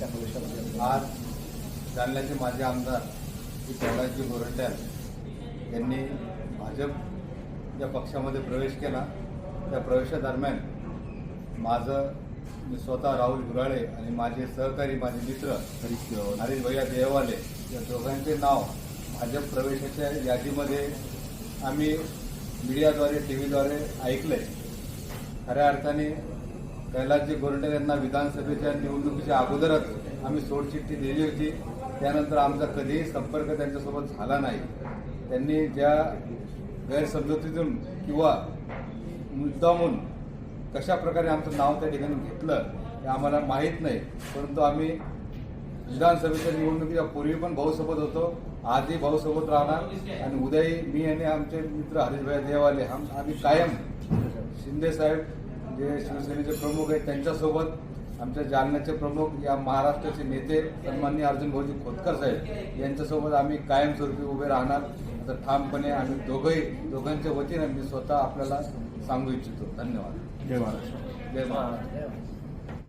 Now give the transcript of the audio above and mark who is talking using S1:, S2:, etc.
S1: त्या प्रवेशाबद्दल
S2: आज जालन्याचे माजी आमदार श्री प्रल्हादजी गोरंट्याल यांनी भाजप या पक्षामध्ये प्रवेश केला त्या प्रवेशादरम्यान माझं मी स्वतः राहुल गुराळे आणि माझे सहकारी माझे मित्र हरीश भैया देवाले या दोघांचे नाव भाजप प्रवेशाच्या यादीमध्ये आम्ही मीडियाद्वारे टी व्हीद्वारे ऐकले खऱ्या अर्थाने कैलासजी गोरंटे यांना विधानसभेच्या निवडणुकीच्या अगोदरच आम्ही सोडचिठ्ठी दिली होती. त्यानंतर आमचा कधीही संपर्क त्यांच्यासोबत झाला नाही. त्यांनी ज्या गैरसमजुतीतून किंवा मुद्दामून कशा प्रकारे आमचं नाव त्या ठिकाणी घेतलं हे आम्हाला माहीत नाही. परंतु आम्ही विधानसभेच्या निवडणुकीच्या पूर्वी पण भाऊसोबत होतो. आजही भाऊसोबत राहणार. आणि उद्याही मी आणि आमचे मित्र हरीशभाई देवाले हम आम्ही कायम शिंदे साहेब जे शिवसेनेचे प्रमुख आहेत त्यांच्यासोबत आमच्या जालन्याचे प्रमुख या महाराष्ट्राचे नेते सन्माननीय अर्जुन भाऊजी खोतकर साहेब यांच्यासोबत आम्ही कायमस्वरूपी उभे राहणार. आता ठामपणे आम्ही दोघंही दोघांच्या वतीने मी स्वतः आपल्याला सांगू इच्छितो. धन्यवाद.
S1: जय महाराष्ट्र.
S2: जय महाराष्ट्र.